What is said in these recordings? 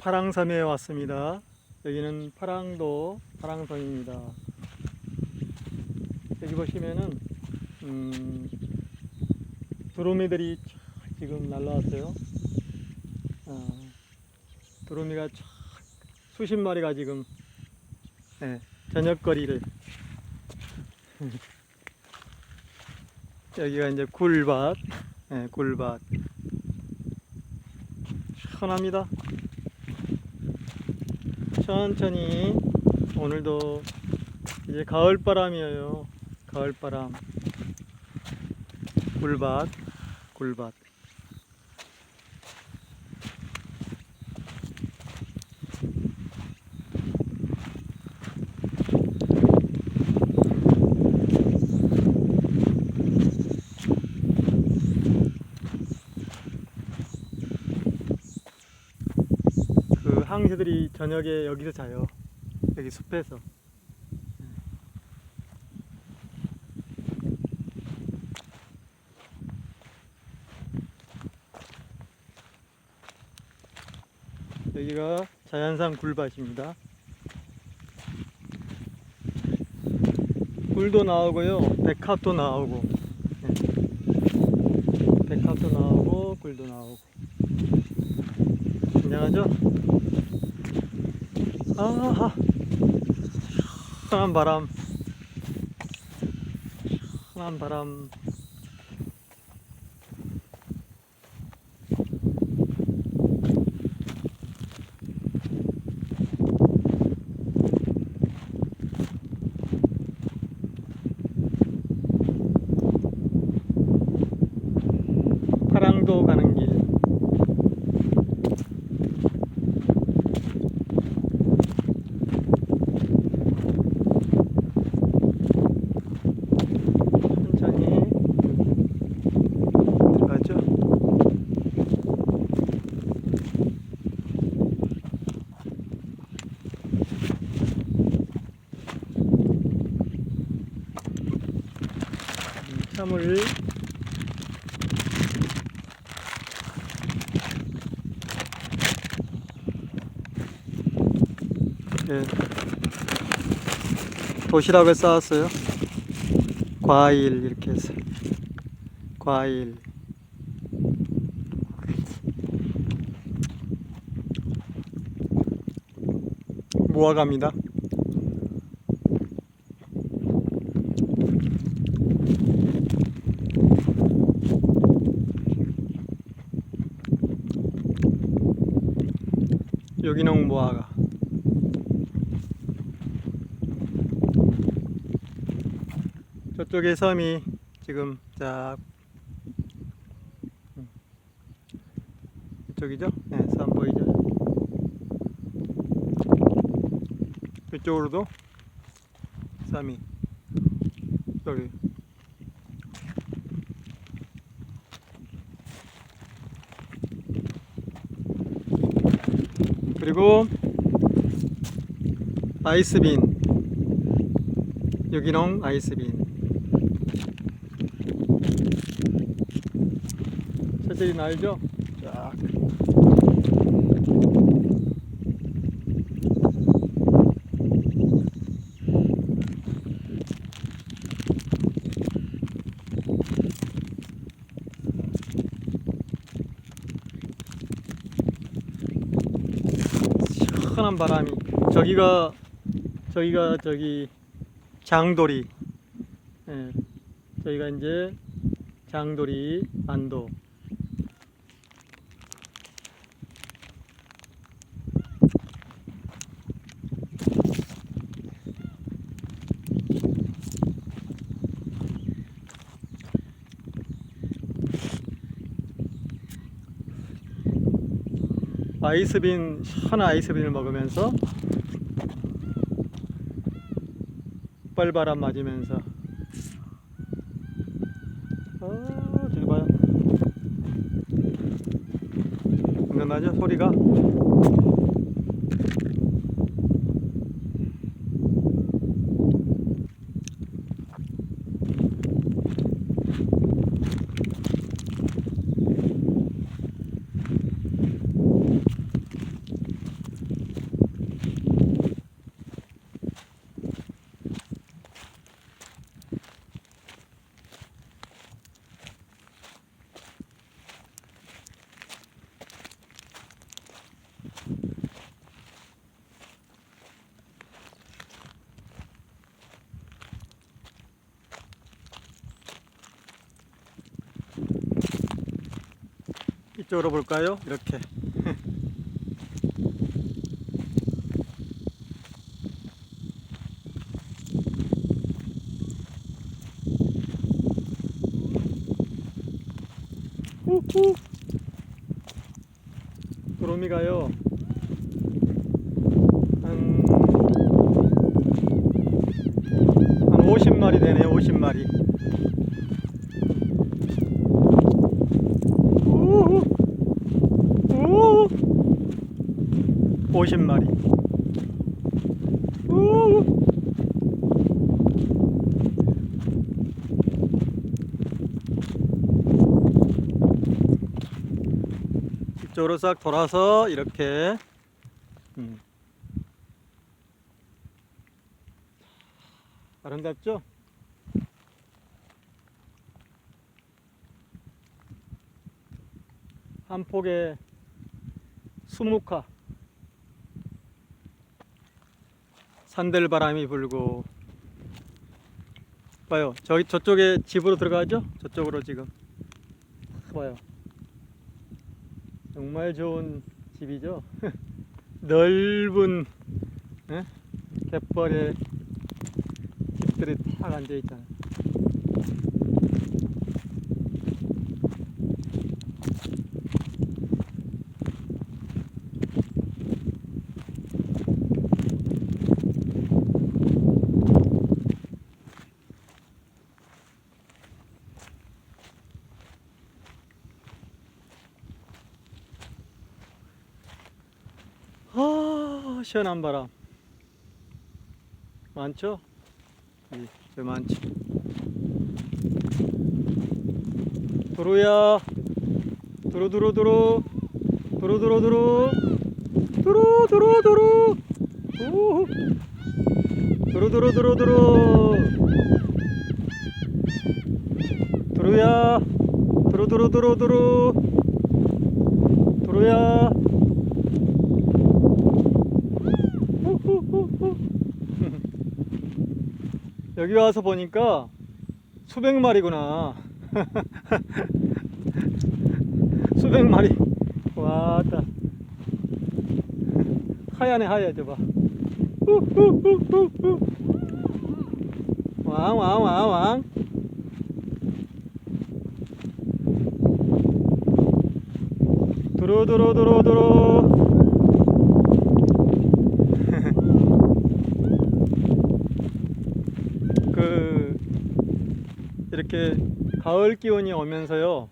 파랑섬에 왔습니다. 여기는 파랑도 파랑섬입니다. 여기 보시면은 음, 두루미들이 쫙 지금 날라왔어요. 어, 두루미가 쫙 수십 마리가 지금 네, 저녁거리를 여기가 이제 굴밭, 네, 굴밭 시원합니다. 천천히 오늘도 이제 가을 바람이에요. 가을 바람. 굴밭, 굴밭. 그 항새들이 저녁에 여기서 자요. 여기 숲에서. 여기가 자연산 굴밭입니다. 굴도 나오고요, 백합도 나오고, 네. 백합도 나오고, 굴도 나오고. 안녕하죠? 아하, 시원한 바람, 시원한 바람. 파랑도 가는 길. 천천히 들어가죠. 음, 참을 예. 도시락을 싸왔어요. 과일 이렇게 해서 과일 모아갑니다. 여기는 모아가 저쪽에 섬이 지금 쫙 음. 이쪽이죠? 네, 섬 보이죠? 이쪽으로도 섬이 여기 그리고 아이스빈 여기는 아이스빈 새들이 날죠? 쫙. 시원한 바람이. 저기가 저기가 저기 장돌이. 예, 저희가 이제 장돌이 안도 아이스빈 시원한 아이스빈을 먹으면서 빨바람 맞으면서. 아 저기 봐요. 안전하죠 소리가 이쪽으로 볼까요? 이렇게. 후후. 도로미가요. 한, 한 50마리 되네요, 50마리. 우후. 우후. 50마리. 우후. 이쪽으로 싹 돌아서 이렇게 음. 아름답죠? 한 폭에 수묵화 산들바람이 불고 봐요 저기 저쪽에 집으로 들어가죠? 저쪽으로 지금 봐요 정말 좋은 집이죠. 넓은 예? 갯벌에 집들이 탁 앉아 있잖아요. 아 시원한 바람. 많죠? 예, 저 많지 도로야. 도로 도로 도로 도로 도로 도로 도로 도로 도로 오 도로 도로 도로 도로 도로야. 도로 도로 도로 도로 도로야 후후후후. 여기 와서 보니까 수백 마리구나. 수백 마리. 왔다. 하얀에 하얘, 저봐. 후후후후후. 왕, 왕, 왕, 왕. 도로, 도로, 도로, 도로. 그 이렇게 가을 기온이 오면서요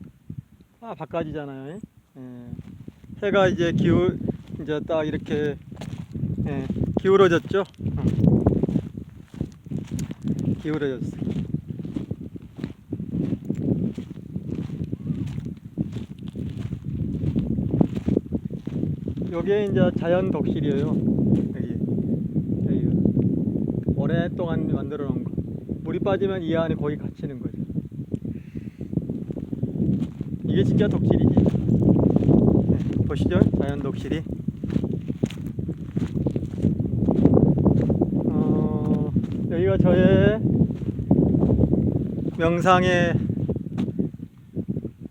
아 바꿔지잖아요. 예. 해가 이제 기울 이제 딱 이렇게 예, 기울어졌죠? 응. 기울어졌어 여기에 이제 자연 독실이에요. 여기. 여기. 오랫동안 만들어 놓은 거. 물이 빠지면 이 안에 거의 갇히는 거죠. 이게 진짜 독실이지. 네, 보시죠, 자연 독실이. 어, 여기가 저의 명상의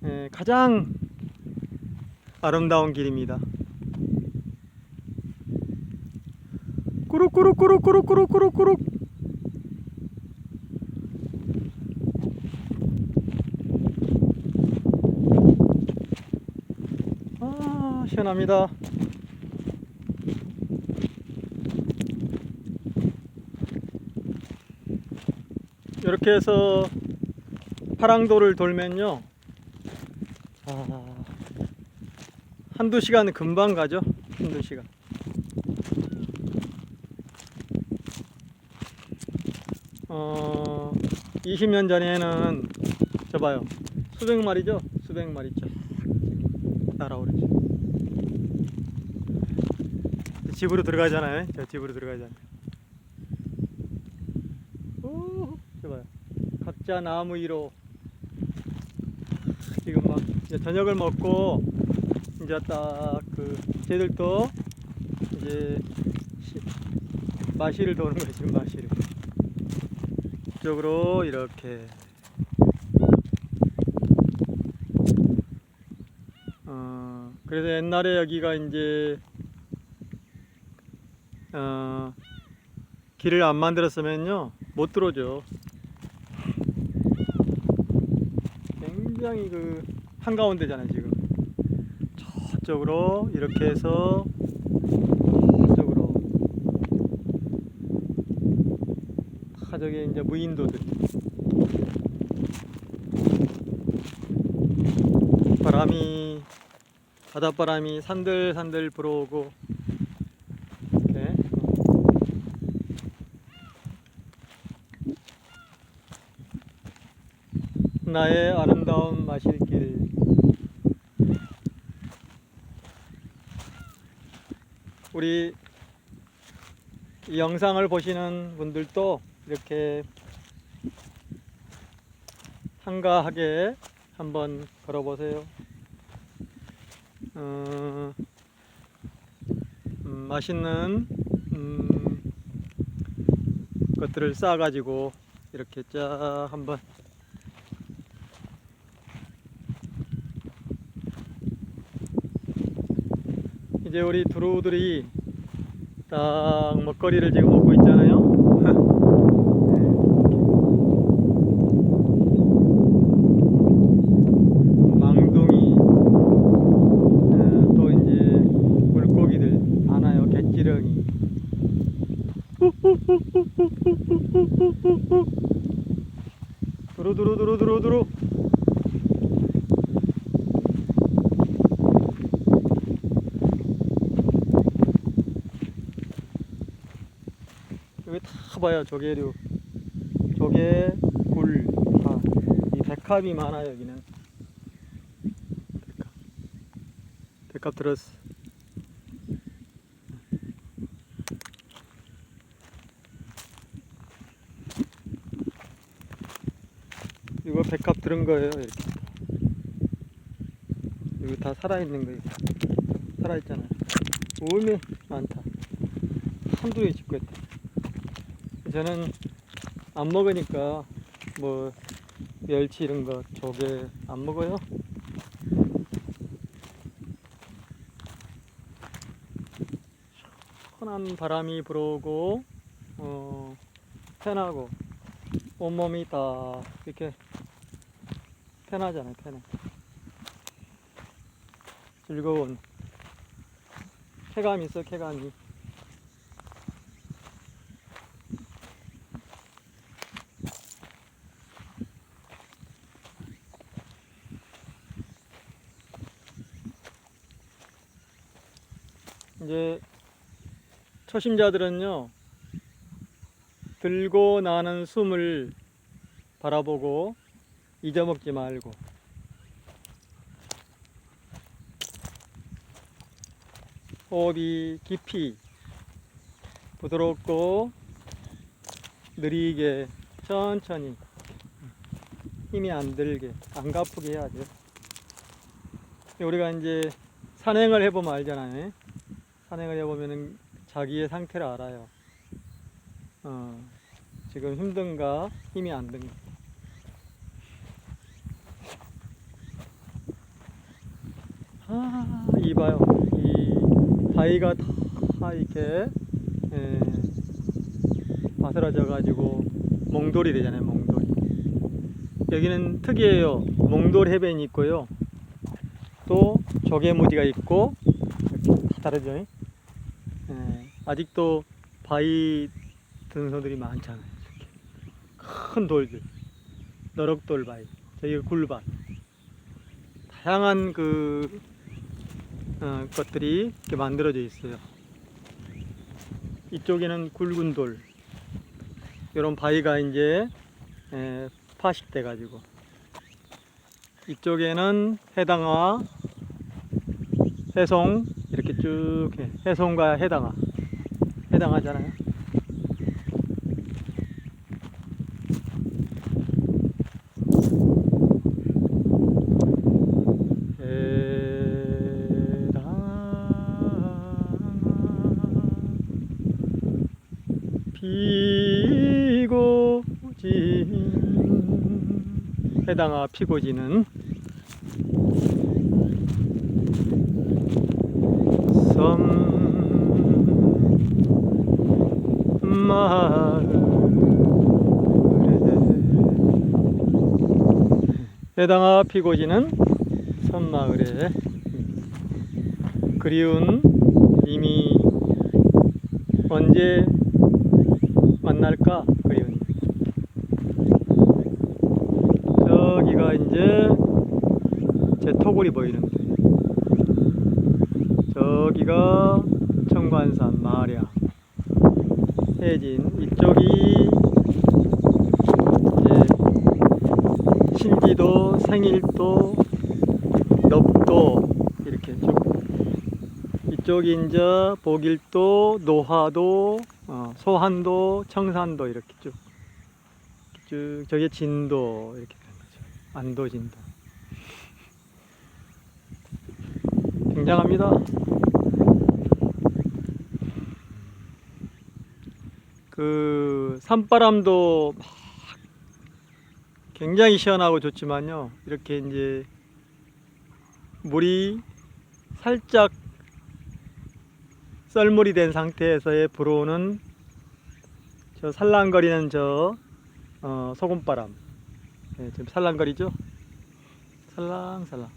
예, 가장 아름다운 길입니다. 꾸룩꾸룩꾸룩꾸룩꾸룩꾸룩꾸룩 아 시원합니다. 이렇게 해서 파랑도를 돌면요. 아, 한두 시간은 금방 가죠. 한두 시간. 어 20년 전에는 저 봐요. 수백 마리죠? 수백 마리 쫙 날아오르죠 집으로 들어가잖아요? 저 집으로 들어가잖아요. 각자 나무 위로 지금 막 이제 저녁을 먹고 이제 딱 그 쟤들도 이제 시- 마시를 도는 거지 마시를 이쪽으로 이렇게. 어, 그래서 옛날에 여기가 이제 어, 길을 안 만들었으면요 못 들어오죠. 굉장히 그 한가운데잖아요 지금. 저쪽으로 이렇게 해서 저쪽으로 다 저기 이제 무인도들. 바람이 바닷바람이 산들산들 불어오고 이렇게 나의 아름다운 마실 길 우리 이 영상을 보시는 분들도 이렇게 한가하게 한번 걸어보세요. 어, 음, 맛있는 음, 것들을 싸가지고 이렇게 쫙 한번 이제 우리 두루들이 딱 먹거리를 지금 먹고 있잖아요. 망둥이 어, 또 이제 물고기들 많아요 갯지렁이 두루 두루 두루 두루 두루 여기 다 봐요 조개류. 조개 굴다이 백합이 많아요 여기는. 백합. 백합 들었어. 이거 백합 들은 거예요 이렇게. 이거 다 살아있는 거예요 살아있잖아요. 오메 많다. 한두 개 찍고 있다 저는 안 먹으니까 뭐 멸치 이런 거 조개 안 먹어요. 시원한 바람이 불어오고 어 편하고 온몸이 다 이렇게 편하잖아요 편해. 즐거운. 쾌감이 있어 쾌감이 이제 초심자들은요 들고 나는 숨을 바라보고 잊어먹지 말고. 호흡이 깊이 부드럽고 느리게 천천히 힘이 안 들게 안 가쁘게 해야 돼요 우리가 이제 산행을 해보면 알잖아요. 산행을 해보면 자기의 상태를 알아요 어, 지금 힘든가 힘이 안 든가 아, 이 봐요. 이 바위가 다 이렇게 예, 바스라져 가지고 몽돌이 되잖아요. 몽돌. 여기는 특이해요. 몽돌 해변이 있고요. 또 조개무지가 있고 다 다르죠. 예, 아직도 바위 등소들이 많잖아요. 이렇게. 큰 돌들, 너럭돌 바위, 저기가 굴밭. 다양한 그 어, 것들이 이렇게 만들어져 있어요. 이쪽에는 굵은 돌, 이런 바위가 이제 에, 파식돼 가지고 이쪽에는 해당화, 해송 이렇게 쭉 해. 해송과 해당화, 해당하잖아요. 해당화 피고 지는 섬 마을에 해당아 피고 지는 섬마을에 그리운 이미 언제 만날까? 그리운. 저기가 이제 제 토굴이 보이는데 저기가 청관산 마량 해진 이쪽이 이제 신지도 생일도 넙도 이렇게 쭉 이쪽이 이제 보길도 노화도 어, 소한도 청산도 이렇게 쭉, 쭉 저게 진도 이렇게 되는 거죠. 안도 진도. 굉장합니다 그 산바람도 막 굉장히 시원하고 좋지만요. 이렇게 이제 물이 살짝 썰물이 된 상태에서의 불어오는 저 살랑거리는 저 어, 소금바람. 네, 지금 살랑거리죠? 살랑살랑.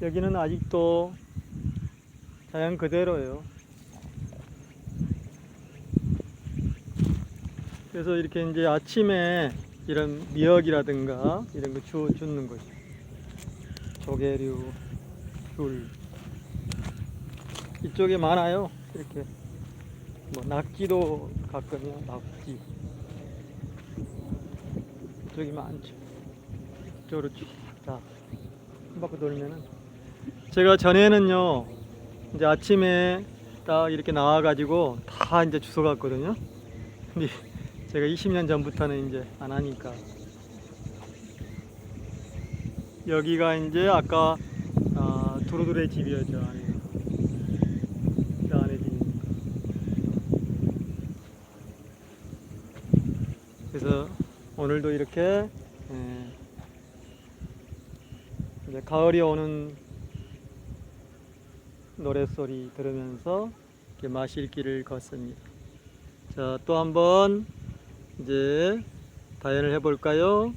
여기는 아직도 자연 그대로예요 그래서 이렇게 이제 아침에 이런 미역이라든가 이런 거 주, 줍는 거죠. 조개류 귤. 이쪽에 많아요. 이렇게 뭐 낙지도 가끔이요. 낙지. 이쪽이 많죠. 이쪽으로 쭉다한 바퀴 돌면은 제가 전에는요 이제 아침에 딱 이렇게 나와 가지고 다 이제 주워 갔거든요. 근데 제가 20년 전부터는 이제 안 하니까. 여기가 이제 아까 아, 두루두루의 집이었죠 안에. 저 안에 집. 그래서 오늘도 이렇게 예, 이제 가을이 오는 노랫소리 들으면서 이렇게 마실 길을 걷습니다. 자, 또 한번 이제 다연을 해볼까요?